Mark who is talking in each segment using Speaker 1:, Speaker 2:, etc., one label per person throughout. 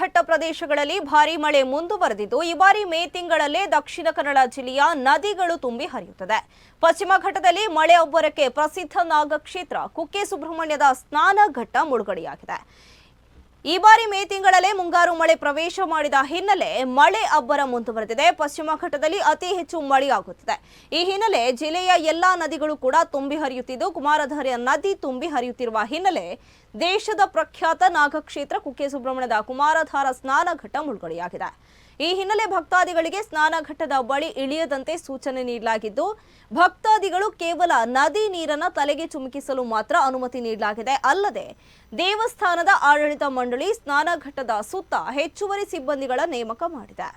Speaker 1: ಘಟ್ಟ ಪ್ರದೇಶಗಳಲ್ಲಿ ಭಾರಿ ಮಳೆ ಮುಂದುವರೆದಿದ್ದು, ಈ ಬಾರಿ ಮೇ ತಿಂಗಳಲ್ಲೇ ದಕ್ಷಿಣ ಕನ್ನಡ ಜಿಲ್ಲೆಯ ನದಿಗಳು ತುಂಬಿ ಹರಿಯುತ್ತದೆ. ಪಶ್ಚಿಮ ಘಟ್ಟದಲ್ಲಿ ಮಳೆ ಒಬ್ಬರಕ್ಕೆ ಪ್ರಸಿದ್ಧ ನಾಗಕ್ಷೇತ್ರ ಕುಕ್ಕೆ ಸುಬ್ರಹ್ಮಣ್ಯದ ಸ್ನಾನ ಘಟ್ಟ ಮುಳುಗಡೆಯಾಗಿದೆ. ಈ ಬಾರಿ ಮೇ ತಿಂಗಳಲ್ಲೇ ಮುಂಗಾರು ಮಳೆ ಪ್ರವೇಶ ಮಾಡಿದ ಹಿನ್ನೆಲೆ ಮಳೆ ಅಬ್ಬರ ಮುಂದುವರೆದಿದೆ. ಪಶ್ಚಿಮ ಘಟ್ಟದಲ್ಲಿ ಅತಿ ಹೆಚ್ಚು ಮಳೆಯಾಗುತ್ತಿದೆ. ಈ ಹಿನ್ನೆಲೆ ಜಿಲ್ಲೆಯ ಎಲ್ಲಾ ನದಿಗಳು ಕೂಡ ತುಂಬಿ ಹರಿಯುತ್ತಿದ್ದು ಕುಮಾರಧಾರೆಯ ನದಿ ತುಂಬಿ ಹರಿಯುತ್ತಿರುವ ಹಿನ್ನೆಲೆ ದೇಶದ ಪ್ರಖ್ಯಾತ ನಾಗಕ್ಷೇತ್ರ ಕುಕ್ಕೆ ಸುಬ್ರಹ್ಮಣ್ಯದ ಕುಮಾರಧಾರ ಸ್ನಾನ ಘಟ್ಟ ಮುಳುಗಡೆಯಾಗಿದೆ. ಈ ಹಿನ್ನೆಲೆ ಭಕ್ತಾದಿಗಳಿಗೆ ಸ್ನಾನಘಟ್ಟದ ಬಳಿ ಇಳಿಯದಂತೆ ಸೂಚನೆ ನೀಡಲಾಗಿದ್ದು, ಭಕ್ತಾದಿಗಳು ಕೇವಲ ನದಿ ನೀರನ್ನ ತಲೆಗೆ ಚುಮುಕಿಸಲು ಮಾತ್ರ ಅನುಮತಿ ನೀಡಲಾಗಿದೆ. ಅಲ್ಲದೆ ದೇವಸ್ಥಾನದ ಆಡಳಿತ ಮಂಡಳಿ ಸ್ನಾನ ಘಟ್ಟದ ಸುತ್ತ ಹೆಚ್ಚುವರಿ ಸಿಬ್ಬಂದಿಗಳ ನೇಮಕ ಮಾಡಿದೆ.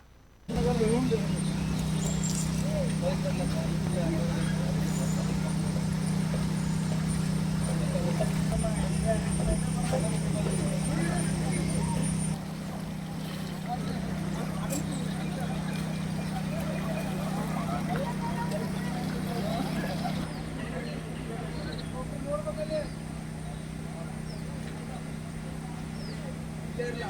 Speaker 1: சரியா